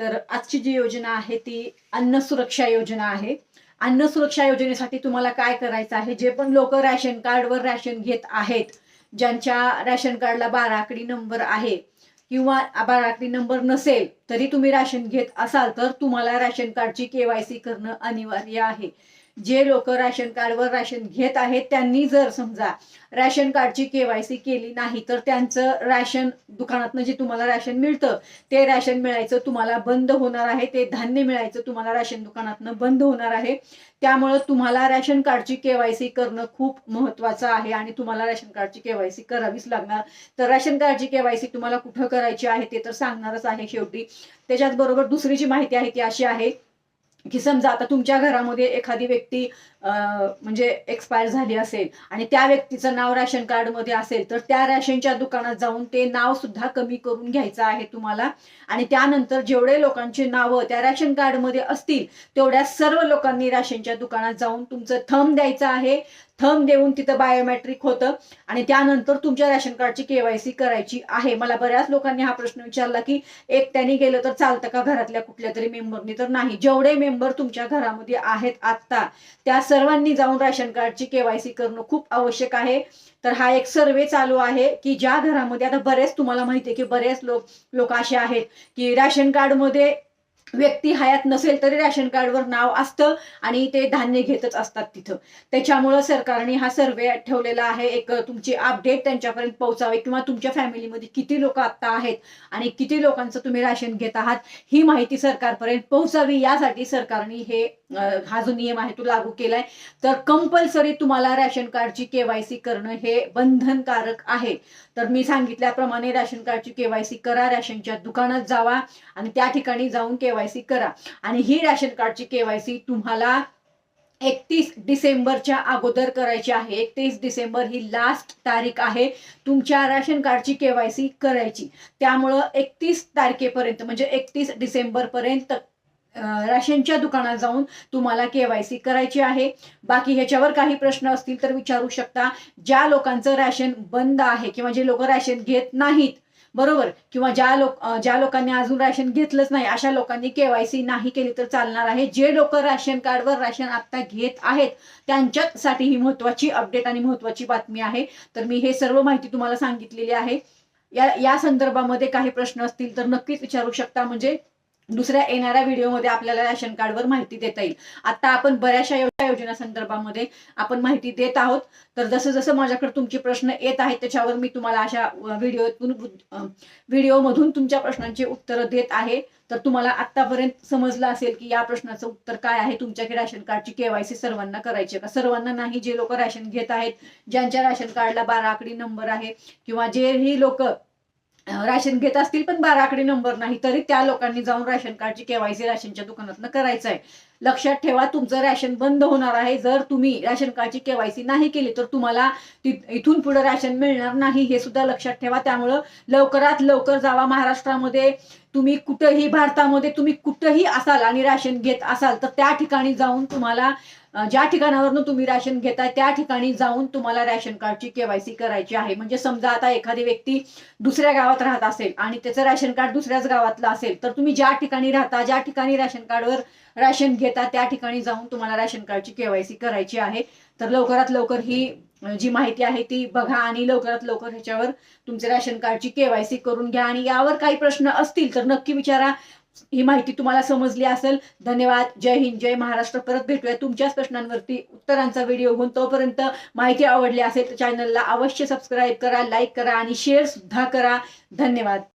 तर आजची जी योजना आहे ती अन्न सुरक्षा योजना आहे. अन्न सुरक्षा योजनेसाठी तुम्हाला काय करायचं आहे? जे पण लोक रॅशन कार्डवर रॅशन घेत आहेत ज्यांच्या रॅशन कार्डला बारा आकडी नंबर आहे किंवा बारा आकडी नंबर नसेल तरी तुम्ही राशन घेत असाल तर तुम्हाला रॅशन कार्डची केवायसी करणं अनिवार्य आहे. जे लोक राशन कार्डवर राशन घेत आहेत त्यांनी जर समजा राशन कार्डची केवायसी केली नाही तर त्यांचं राशन दुकानातनं जे तुम्हाला राशन मिळतं ते राशन मिळायचं तुम्हाला बंद होणार आहे ते धान्य मिळायचं तुम्हाला राशन दुकानातनं बंद होणार आहे. त्यामुळं तुम्हाला राशन कार्डची केवायसी करणं खूप महत्वाचं आहे आणि तुम्हाला राशन कार्डची केवायसी करावीच लागणार. तर राशन कार्डची केवायसी तुम्हाला कुठं करायची आहे ते तर सांगणारच आहे शेवटी. त्याच्याच बरोबर दुसरी जी माहिती आहे ती अशी आहे की समजा आता तुमच्या घरामध्ये एखादी व्यक्ती म्हणजे एक्सपायर झाली असेल आणि त्या व्यक्तीचं नाव रॅशन कार्डमध्ये असेल तर त्या रॅशनच्या दुकानात जाऊन ते नाव सुद्धा कमी करून घ्यायचं आहे तुम्हाला. आणि त्यानंतर जेवढे लोकांची नावं त्या रॅशन कार्डमध्ये असतील तेवढ्या सर्व लोकांनी रॅशनच्या दुकानात जाऊन तुमचं थंब द्यायचं आहे. थंब देऊन तिथं बायोमेट्रिक होतं. आणि त्यानंतर तुमच्या रॅशन कार्डची केवायसी करायची आहे. मला बऱ्याच लोकांनी हा प्रश्न विचारला की एकट्याने गेलं तर चालतं का घरातल्या कुठल्या तरी मेंबरनी तर नाही. जेवढे मेंबर तुमच्या घरामध्ये आहेत आत्ता त्या सर्वांनी जाऊन रॅशन कार्डची केवायसी करणं खूप आवश्यक आहे. तर हा एक सर्वे चालू आहे की ज्या घरामध्ये आता बरेच तुम्हाला माहिती आहे की बरेच लोक लोक असे आहेत की रॅशन कार्डमध्ये व्यक्ती हयात नसेल तरी रॅशन कार्डवर नाव असतं आणि ते धान्य घेतच असतात तिथं. त्याच्यामुळं सरकारने हा सर्वे ठेवलेला आहे. एक तुमची अपडेट त्यांच्यापर्यंत पोहोचावे किंवा तुमच्या फॅमिलीमध्ये किती लोक आता आहेत आणि किती लोकांचं तुम्ही राशन घेत आहात ही माहिती सरकारपर्यंत पोहोचावी. यासाठी सरकारने हे हा जो नियम आहे तो लागू केलाय. तर कंपल्सरी तुम्हाला रॅशन कार्डची केवायसी करणं हे बंधनकारक आहे. तर मी सांगितल्याप्रमाणे रॅशन कार्डची केवायसी करा रॅशनच्या दुकानात जावा आणि त्या ठिकाणी जाऊन केवायसी करा. आणि ही रॅशन कार्डची केवायसी तुम्हाला एकतीस डिसेंबरच्या अगोदर करायची आहे. एकतीस डिसेंबर ही लास्ट तारीख आहे तुमच्या रॅशन कार्डची केवायसी करायची. त्यामुळं एकतीस तारखेपर्यंत म्हणजे एकतीस डिसेंबर पर्यंत राशनच्या दुकानात जाऊन तुम्हाला केवायसी करायची आहे. बाकी ह्याच्यावर काही प्रश्न असतील तर विचारू शकता. ज्या लोकांचं रॅशन बंद आहे किंवा जे लोक रॅशन घेत नाहीत बरोबर? किंवा ज्या लोक ज्या लोकांनी अजून राशन घेतलंच नाही अशा लोकांनी केवायसी नाही केली तर चालणार आहे. जे लोक राशन कार्डवर राशन आता घेत आहेत त्यांच्यासाठी ही महत्वाची अपडेट आणि महत्वाची बातमी आहे. तर मी हे सर्व माहिती तुम्हाला सांगितलेली आहे. या या संदर्भामध्ये काही प्रश्न असतील तर नक्कीच विचारू शकता. म्हणजे दुसऱ्या येणाऱ्या व्हिडिओमध्ये आपल्याला राशन कार्डवर माहिती देता येईल. आता आपण बऱ्याचशा योजना संदर्भामध्ये आपण माहिती देत आहोत. तर जसं जसं माझ्याकडे तुमचे प्रश्न येत आहेत त्याच्यावर मी तुम्हाला अशा व्हिडिओतून व्हिडिओमधून तुमच्या प्रश्नांची उत्तरं देत आहे. तर तुम्हाला आतापर्यंत समजलं असेल की या प्रश्नाचं उत्तर काय आहे तुमच्याकडे राशन कार्डची केवायसी सर्वांना करायची आहे का? सर्वांना नाही जे लोक राशन घेत आहेत ज्यांच्या राशन कार्डला बारा आकडी नंबर आहे किंवा जे ही लोक राशन घेत असतील पण बाराकडे नंबर नाही तरी त्या लोकांनी जाऊन राशन कार्डची केवायसी राशनच्या दुकानातनं करायचं आहे लक्षात ठेवा तुमचं रॅशन बंद होणार आहे. जर तुम्ही राशन कार्डची केवायसी नाही केली तर तुम्हाला इथून पुढे राशन मिळणार नाही हे सुद्धा लक्षात ठेवा. त्यामुळं लवकरात लवकर जावा. महाराष्ट्रामध्ये तुम्ही कुठंही भारतामध्ये तुम्ही कुठंही असाल आणि राशन घेत असाल तर त्या ठिकाणी जाऊन तुम्हाला ज्या ठिकाणावरनं तुम्ही राशन घेताय त्या ठिकाणी जाऊन तुम्हाला रॅशन कार्डची केवायसी करायची आहे. म्हणजे समजा आता एखादी व्यक्ती दुसऱ्या गावात राहत असेल आणि त्याचं राशन कार्ड दुसऱ्याच गावातलं असेल तर तुम्ही ज्या ठिकाणी राहता ज्या ठिकाणी रॅशन कार्डवर राशन घेता त्या ठिकाणी जाऊन तुम्हाला राशन कार्डची केवायसी करायची आहे. तर लवकरात लवकर ही जी माहिती आहे ती बघा आणि लवकरात लवकर ह्याच्यावर तुमचे राशन कार्डची केवायसी करून घ्या. आणि यावर काही प्रश्न असतील तर नक्की विचारा. ही माहिती तुम्हाला समजली असेल. धन्यवाद. जय हिंद. जय महाराष्ट्र. परत भेटूया तुमच्याच प्रश्नांवरती. उत्तरांचा व्हिडिओ घेऊन तोपर्यंत माहिती आवडली असेल तर चॅनलला अवश्य सबस्क्राईब करा लाईक करा आणि शेअर सुद्धा करा. धन्यवाद.